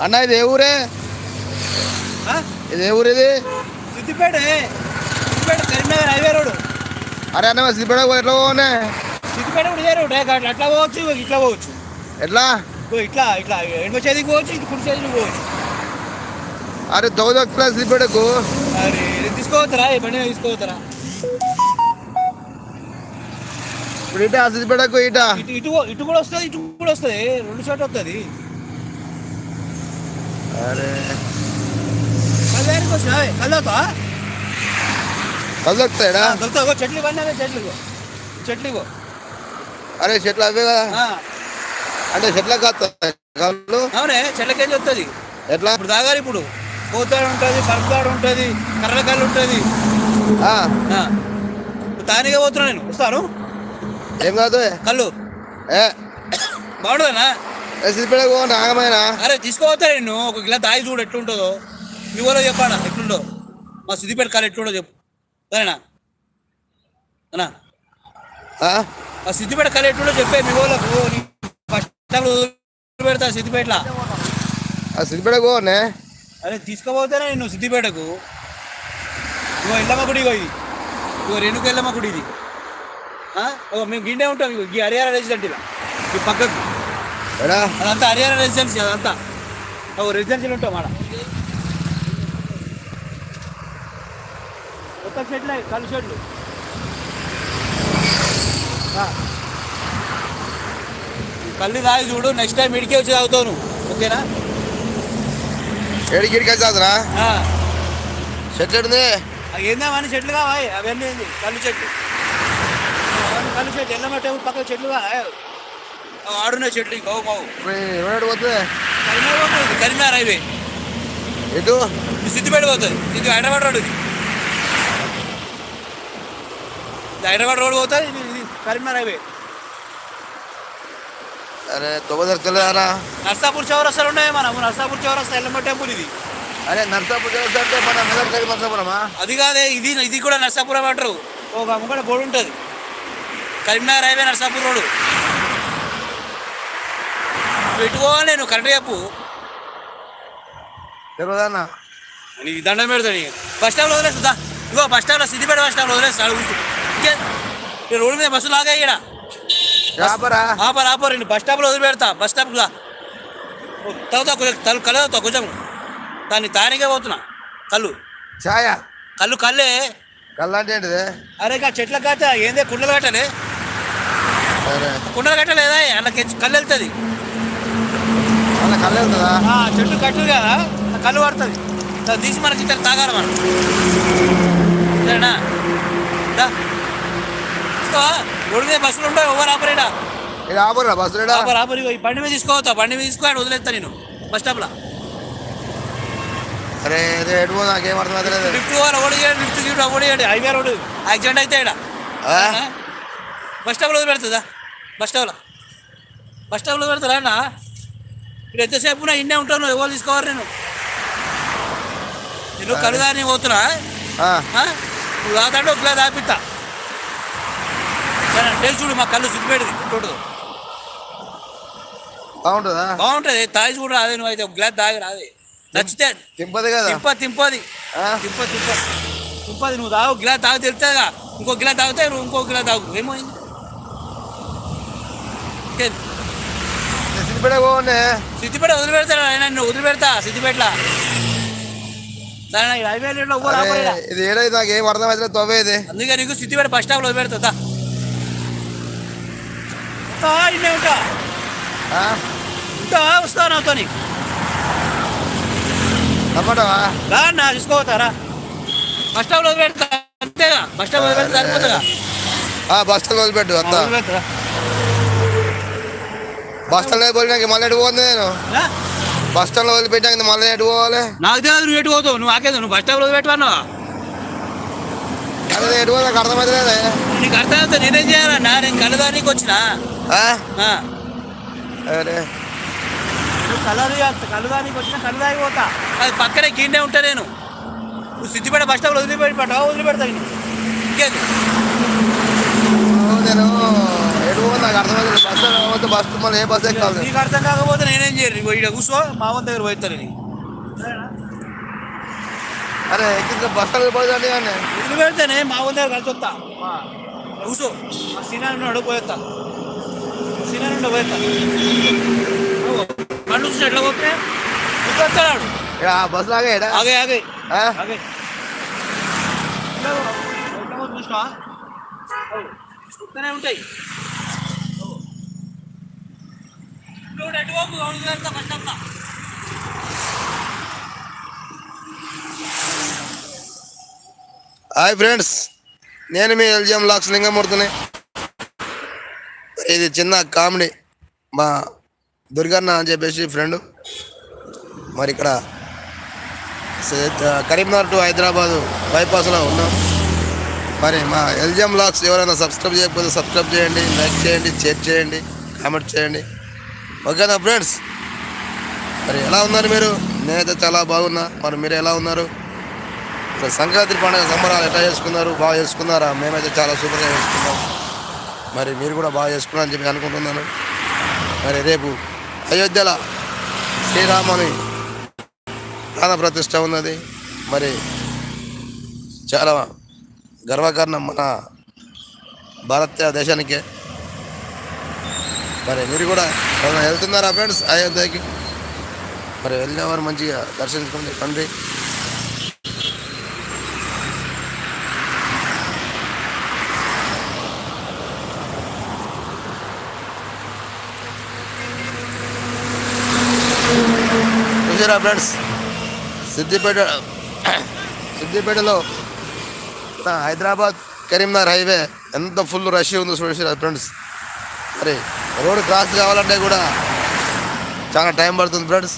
అన్న ఇది ఏ ఊరే? ఇది ఏ ఊరు ఇది? సిద్దిపేట. సిద్దిపేట కరీంనగర్ హైవే రోడ్ అరే అన్న సిద్దిపేట ఎట్లా పోనే సిద్దిపేట కూడా ఇదే రోడ్ అట్లా పోవచ్చు ఇట్లా పోవచ్చు. ఎట్లా? ఇట్లా ఇట్లా. ఎడమ చేతికి పోవచ్చు ఇటు కుడి చేతికి పోవచ్చు. అరే దొంగ సిద్దిపేటకు. అరే తీసుకోవద్దురా ఈ బండి మీద తీసుకోవద్దురా ఇప్పుడు ఇట సిద్దిపేటకు ఇట? ఇటు ఇటు ఇటు కూడా వస్తుంది ఇటు కూడా వస్తుంది. రెండు చోట్ల వస్తుంది. అరే కళ్యాణికి వచ్చినా కళ్ళవుతా కలుస్తాడా దొరుకుతా చెట్లు ఇవన్నీ చెట్లు చెట్లు అరే చెట్లు అవే కదా అంటే చెట్ల కాస్తాయి కళ్ళు అవునే చెట్లకేంచి వస్తుంది ఎట్లా ఇప్పుడు తాగాలి ఇప్పుడు పోతాడు ఉంటుంది పరుపుతాడు ఉంటుంది కర్రకల్లు ఉంటుంది ఆ, తానిగా పోతున్నా నేను వస్తాను ఏం కాదు కళ్ళు ఏ బాగుంటుందనా ఏ సిద్దిపేటకు పోండి ఆగమైనా అరే తీసుకోవద్దా నేను ఒక గిలా తాగి చూడు ఎట్లుంటుందో. మీ ఊళ్ళో చెప్పాడా ఎట్లుందో. మా సిద్దిపేట కాలు ఎట్లుండో చెప్పు. సరేనా? అన్నా? ఆ? మా సిద్దిపేట కాలు ఎట్లుండో చెప్పే మీ ఊళ్ళకు ఫస్ట్ పెడతా సిద్దిపేటలో ఆ సిద్దిపేటకు పోనే అరే తీసుకుపోతేనే నేను సిద్దిపేటకు ఇగో ఎల్లమ్మ గుడి ఇగో ఇది. ఇగో రేణుక ఎల్లమ్మ గుడి ఇది. మేము గిండే ఉంటాం ఇగో ఈ హరియాణ రెసిడెంట్ ఇలా ఈ పక్కకు. అదంతా హరియాణ రెసిడెన్సీ అదంతా. రెసిడెన్సీలు ఉంటాం ఆడ కొత్త చెట్లే కళ్ళు. ఈ కళ్ళు తాగి చూడు నెక్స్ట్ టైం ఇడికే వచ్చి తాగుతావు నువ్వు. ఓకేనా? ఏడికి ఇడికి. చెట్లు ఎడుంది అవి ఏందామని చెట్లు కావాయి అవన్నీ ఏంది? కళ్ళు చెట్లు కళ్ళు చెట్లు టేబుల్ పక్కన చెట్లు ఆడున్న చెట్లు ఇంకో కావు ఎవరు పోతుంది. కరీంనగర్ పోతుంది కరీంనగర్ హైవే ఎటు? ఇది సిద్దిపేట పోతుంది. ఇది హైదరాబాద్ రోడ్ ఇది. హైదరాబాద్ రోడ్ పోతుంది ఇది కరీంనగర్ హైవే అరే తొమ్మిది దొరకలేదారా నర్సాపూర్ చౌరస్తాలు ఉన్నాయి మన నర్సాపూర్ చౌరస్తా ఎల్లమ్మ టెంపుల్ ఇది. అరే నర్సాపురం అంటే మన మెదక్ దగ్గర నర్సాపురమా? అది కాదే ఇది ఇది కూడా నర్సాపురం అంటారు. ఒక అమ్మకడ బోర్డు ఉంటుంది. కరీంనగర్ హైవే నర్సాపూర్ రోడ్ పెట్టుకో నేను కరెక్ట్ చెప్పు. తెలియదన్నా నీకు దండం పెడతాను నీకు. బస్ స్టాప్లో వదిలేస్తుందా ఇగో బస్ స్టాప్లో సిద్దిపేట బస్ స్టాప్లో వదిలేస్తాడు ఇంకే రోడ్డు మీద బస్సు లాగా ఇక్కడ రాపరా? ఆపర్ ఆపర్ నేను బస్ స్టాప్లో వదిలి పెడతా బస్ స్టాప్ రా. తాగుతా కొంచెం తలు కలవుతా కొంచెం. దాన్ని తానికే పోతున్నా. కళ్ళు. ఛాయ. కళ్ళు కళ్ళే. కళ్ళ అంటే ఏంటిది? అరే ఇక చెట్ల కట్ట ఏందే కుండలు కట్టలే? కుండలు కట్టలేదా? అలా కళ్ళు వెళ్తుంది. కళ్ళు ఆ, చెట్టు కట్టు కదా. కళ్ళు పడుతుంది. తీసి మనకి ఇద్దరు తాగాలి మనం. సరేనా? రోడ్డు మీద బస్సులు ఉంటాయి ఎవరు ఆపరేటా ఇది ఆపరా బస్సు ఆపర్ ఆపర్ ఈ బండి మీద తీసుకోవద్దా బండి మీద తీసుకో వదిలేస్తా నేను. బస్ స్టాప్లో అరే అదే ఎటు పో నాకేం అర్థం అవుతలేదు లిఫ్ట్ ఓడి చేయండి లిఫ్ట్ గీఫ్ట్ ఓడి చేయండి. హైవే రోడ్ యాక్సిడెంట్ అయితే ఇక్కడ? బస్ స్టాప్లో వదిలి పెడుతుందా? బస్ స్టాప్లో బస్ స్టాప్లో పెడతారా అన్న? ఇక్కడ ఎంతసేపు నా ఇన్నే ఉంటాను ఎవరు తీసుకోవాలి నేను? నేను కలుదాని పోతున్నా? నువ్వు తాతంటే ఒక గ్లాస్ ఆపిస్తా సరే టేస్ట్ చూడు మా కళ్ళు సిగ్గుపెడింది చూడదు బాగుంటుందా? బాగుంటుంది తాగి చూడు రాదే నువ్వు అయితే ఒక గ్లాస్ తాగి రాదే. నచ్చితే తింపది కదా? తింప తింపది? తింప తింప. తింపది నువ్వు తాగు గిలా తాగు తెలుస్తుందిగా. ఇంకో గిలా తాగితే నువ్వు ఇంకో గిలా తాగు. ఏమైంది? సిద్దిపేట పోండి సిద్దిపేట వదిలిపెడతాడు ఆయన నిన్ను వదిలిపెడతా సిద్దిపేటలో. ఇది ఏడైతే నాకేం అర్థం అవుతలేదు తవ్వేది. అందుకే నీకు సిద్దిపేట బస్ స్టాప్లో వదిలిపెడతా ఇన్నే ఉంటా? ఉంటా వస్తా నాతో తప్పటవా రా నా తీసుకోపోతారా బస్ స్టాప్లో వదిలిపెడతా అంతేగా. బస్ స్టాప్ వదిలిపెడతా సరిపోతుందా బస్ స్టాండ్ వదిలిపెట్టు అంతా వదిలిపెడతా బస్ స్టాండ్ పోయినాక మళ్ళీ ఎటు పోతుంది నేను? బస్ స్టాండ్లో వదిలిపెట్టాక మళ్ళీ ఎటు పోవాలి? నాకు తెలియదు నువ్వు ఎటు పోతావు. నువ్వు ఆకేదు నువ్వు బస్ స్టాప్లో వదిలిపెట్టవా అదే ఎటు పోతే? నాకు అర్థమవుతలేదే నీకు అర్థమైతే నేనేం చేయాలన్నా నేను కలదానికి వచ్చిన? ఆ? అరే. కలది కలదానికి వచ్చిన కలదానికి పోతా. అది పక్కనే గిన్నె ఉంటా నేను. నువ్వు సిద్దిపేట బస్ స్టాప్లో వదిలిపెట్టి పట్టావా వదిలిపెడతా ఇంకేంది? నేను. ఎటు నాకు అర్థమైంది బస్సు పోతే బస్సు మళ్ళీ ఏ బస్సు ఎక్కాలి? నీకు అర్థం కాకపోతే నేనేం చేయరు ఇగో ఇక్కడ కూర్చో మా వంత దగ్గర నీకు అరే ఎక్కింది బస్సు పోతుంది కానీ. ఇల్లు పెడితేనే మా వంత దగ్గర కలిసి వస్తా. కూర్చో. మా సినాన్ ఉన్నాడు పోయేస్తా ఉండే పోయేస్తా కళ్ళు చూసి ఎట్లా పోతే? వస్తాడు. బస్సు లాగా ఆగే ఆగే? ఆగే. చూస్తూనే ఉంటాయి. నువ్వు ఎటు పోకు అవును ఫస్ట్ అంతా. హాయ్ ఫ్రెండ్స్ నేను మీ ఎల్జిఎం లాక్స్ లింగమూర్తిని. ఇది చిన్న కామెడీ మా దుర్గన్న అని చెప్పేసి ఫ్రెండ్. మరి ఇక్కడ సే- కరీంనగర్ టు హైదరాబాదు బైపాస్లో ఉన్నాం. మరి మా ఎల్జిఎం లాక్స్ ఎవరైనా సబ్స్క్రైబ్ చేయకపోతే సబ్స్క్రైబ్ చేయండి లైక్ చేయండి షేర్ చేయండి కామెంట్ చేయండి. ఓకేనా ఫ్రెండ్స్. మరి ఎలా ఉన్నారు మీరు? నేనైతే చాలా బాగున్నా. మరి మీరు ఎలా ఉన్నారు? సంక్రాంతి పండుగ సంబరాలు ఎట్లా చేసుకున్నారు? బాగా చేసుకున్నారా? మేమైతే చాలా సూపర్గా చేసుకున్నాం. మరి మీరు కూడా బాగా చేసుకున్నారని చెప్పి అనుకుంటున్నాను. మరి రేపు అయోధ్యలో శ్రీరాముని ప్రాణ ప్రతిష్ట ఉన్నది. మరి చాలా గర్వకారణం మన భారతదేశానికే. మరి మీరు కూడా వెళ్తున్నారా ఫ్రెండ్స్? అయోధ్యకి మరి వెళ్ళేవారు మంచిగా దర్శించుకోండి తండ్రి. చూసారా ఫ్రెండ్స్? సిద్దిపేట సిద్దిపేటలో హైదరాబాద్ కరీంనగర్ హైవే ఎంత ఫుల్ రష్ ఉందో చూసారా ఫ్రెండ్స్? మరి రోడ్ క్రాస్ కావాలంటే కూడా చాలా టైం పడుతుంది ఫ్రెండ్స్.